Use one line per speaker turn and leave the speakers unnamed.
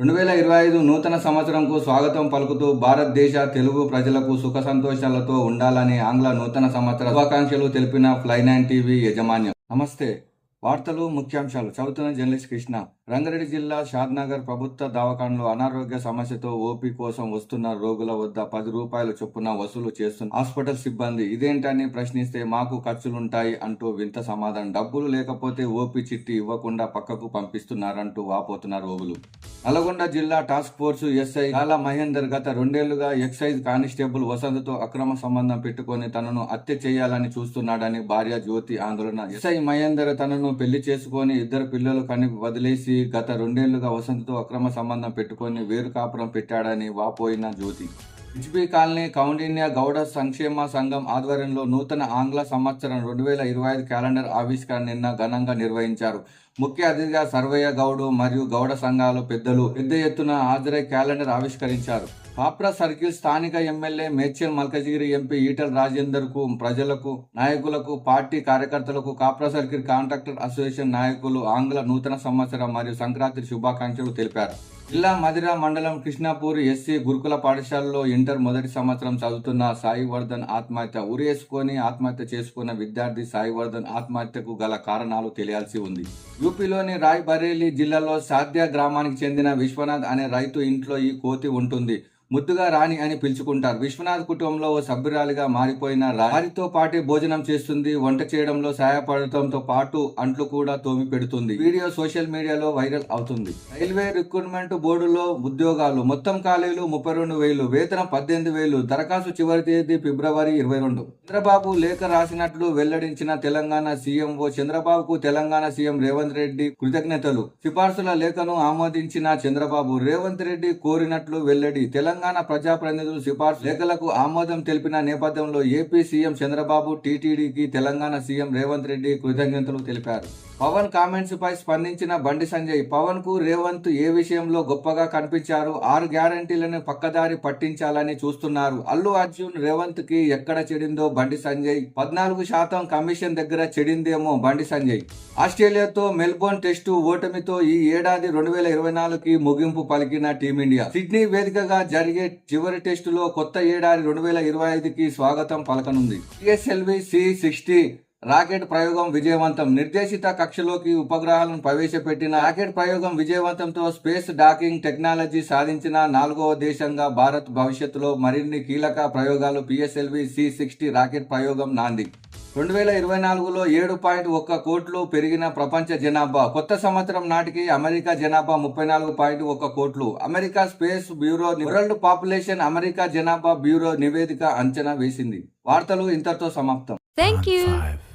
రెండు వేల ఇరవై ఐదు నూతన సంవత్సరంకు స్వాగతం పలుకుతూ భారతదేశ తెలుగు ప్రజలకు సుఖ సంతోషాలతో ఉండాలని ఆంగ్ల నూతన సంవత్సర శుభాకాంక్షలు తెలిపిన ఫ్లైనైన్ టీవీ యజమాన్యం. నమస్తే. వార్తలు ముఖ్యాంశాలు. చదువుతున్న జర్నలిస్ట్ కృష్ణ రంగారెడ్డి జిల్లా షాద్నగర్ ప్రభుత్వ దవాఖానలో అనారోగ్య సమస్యతో ఓపీ కోసం వస్తున్న రోగుల వద్ద పది రూపాయల చొప్పున వసూలు చేస్తున్న హాస్పిటల్ సిబ్బంది ఇదేంటని ప్రశ్నిస్తే మాకు ఖర్చులుంటాయి అంటూ వింత సమాధానం. డబ్బులు లేకపోతే ఓపీ చిట్టి ఇవ్వకుండా పక్కకు పంపిస్తున్నారంటూ వాపోతున్నారు రోగులు. నల్గొండ జిల్లా టాస్క్ ఫోర్స్ ఎస్ఐ కాలా మహేందర్ గత రెండేళ్ళుగా ఎక్సైజ్ కానిస్టేబుల్ వసంతతో అక్రమ సంబంధం పెట్టుకొని తనను హత్య చేయాలని చూస్తున్నాడని భార్య జ్యోతి ఆందోళన. ఎస్ఐ మహేందర్ తనను పెళ్ళి చేసుకొని ఇద్దరు పిల్లలు కని వదిలేసి గత రెండేళ్ళుగా వసంతతో అక్రమ సంబంధం పెట్టుకొని వేరు కాపురం పెట్టాడని వాపోయిన జ్యోతి. హెచ్బి కాలనీ కౌండిన్య గౌడ సంక్షేమ సంఘం ఆధ్వర్యంలో నూతన ఆంగ్ల సంవత్సరం రెండు వేల ఇరవై ఐదు క్యాలెండర్ ఆవిష్కరణ నిన్న ఘనంగా నిర్వహించారు. ముఖ్య అతిథిగా సర్వయ్య గౌడు మరియు గౌడ సంఘాలు పెద్దలు పెద్ద ఎత్తున హాజరై క్యాలెండర్ ఆవిష్కరించారు. పాప్రా సర్కిల్ స్థానిక ఎమ్మెల్యే మేడ్చల్ మల్కజిగిరి ఎంపీ ఈటల్ రాజేందర్కు ప్రజలకు నాయకులకు పార్టీ కార్యకర్తలకు కాప్రా సర్కిల్ కాంట్రాక్టర్ అసోసియేషన్ నాయకులు ఆంగ్ల నూతన సంవత్సరం మరియు సంక్రాంతి శుభాకాంక్షలు తెలిపారు. జిల్లా మధిర మండలం కృష్ణాపూర్ ఎస్సీ గురుకుల పాఠశాలలో ఇంటర్ మొదటి సంవత్సరం చదువుతున్న సాయివర్ధన్ ఆత్మహత్య ఉరేసుకొని ఆత్మహత్య చేసుకున్న విద్యార్థి సాయివర్ధన్ ఆత్మహత్యకు గల కారణాలు తెలియాల్సి ఉంది. యూపీలోని రాయ్ బరేలీ జిల్లాలో సాధ్య గ్రామానికి చెందిన విశ్వనాథ్ అనే రైతు ఇంట్లో ఈ కోతి ఉంటుంది. ముద్దుగా రాణి అని పిలుచుకుంటారు. విశ్వనాథ్ కుటుంబంలో ఓ సభ్యురాలిగా మారిపోయిన రాణితో పాటే భోజనం చేస్తుంది వంట చేయడంలో సహాయపడటంతో పాటు అంట్లు కూడా తోమి పెడుతుంది. వీడియో సోషల్ మీడియాలో వైరల్ అవుతుంది. రైల్వే రిక్రూట్మెంట్ బోర్డులో ఉద్యోగాలు మొత్తం ఖాళీలు ముప్పై రెండు వేలు వేతనం పద్దెనిమిది వేలు దరఖాస్తు చివరి తేదీ ఫిబ్రవరి ఇరవై రెండు. చంద్రబాబు లేఖ రాసినట్లు వెల్లడించిన తెలంగాణ సీఎంఓ చంద్రబాబుకు తెలంగాణ సీఎం రేవంత్ రెడ్డి కృతజ్ఞతలు. సిఫార్సుల లేఖను ఆమోదించిన చంద్రబాబు రేవంత్ రెడ్డి కోరినట్లు వెల్లడి తెలంగాణ తెలంగాణ ప్రజాప్రతినిధులు సిఫార్సు లేఖలకు ఆమోదం తెలిపిన నేపథ్యంలో ఏపీ సీఎం చంద్రబాబు టీటీడీకి తెలంగాణ సీఎం రేవంత్ రెడ్డి కృతజ్ఞతలు తెలిపారు. పవన్ కామెంట్స్ పై స్పందించిన బండి సంజయ్ పవన్కు రేవంత్ ఏ విషయంలో గొప్పగా కనిపించారు? ఆరు గ్యారంటీలను పక్కదారి పట్టించాలని చూస్తున్నారు. అల్లు అర్జున్ రేవంత్కి ఎక్కడ చెడిందో బండి సంజయ్. పద్నాలుగు శాతం కమిషన్ దగ్గర చెడిందేమో బండి సంజయ్. ఆస్ట్రేలియాతో మెల్బోర్న్ టెస్టు ఓటమితో ఈ ఏడాది రెండు వేల ఇరవై నాలుగుకి ముగింపు పలికిన టీమిండియా. సిడ్నీ వేదికగా జరిగే చివరి టెస్టులో కొత్త ఏడాది రెండు వేల ఇరవై ఐదుకి స్వాగతం పలకనుంది. పిఎస్ఎల్వి సి సిక్స్టీ రాకెట్ ప్రయోగం విజయవంతం. నిర్దేశిత కక్షలోకి ఉపగ్రహాలను ప్రవేశపెట్టిన రాకెట్ ప్రయోగం విజయవంతంతో స్పేస్ డాకింగ్ టెక్నాలజీ సాధించిన నాలుగవ దేశంగా భారత్ భవిష్యత్తులో మరిన్ని కీలక ప్రయోగాలు పిఎస్ఎల్వి సి సిక్స్టీ రాకెట్ ప్రయోగం నాంది. రెండు వేల ఇరవై నాలుగులో ఏడు పాయింట్ ఒక్క కోట్లు పెరిగిన ప్రపంచ జనాభా. కొత్త సంవత్సరం నాటికి అమెరికా జనాభా ముప్పై నాలుగు పాయింట్ ఒక్క కోట్లు. America space bureau world population America జనాభా బ్యూరో నివేదిక అంచనా వేసింది. వార్తలు ఇంతటితో సమాప్తం.
You.
Five.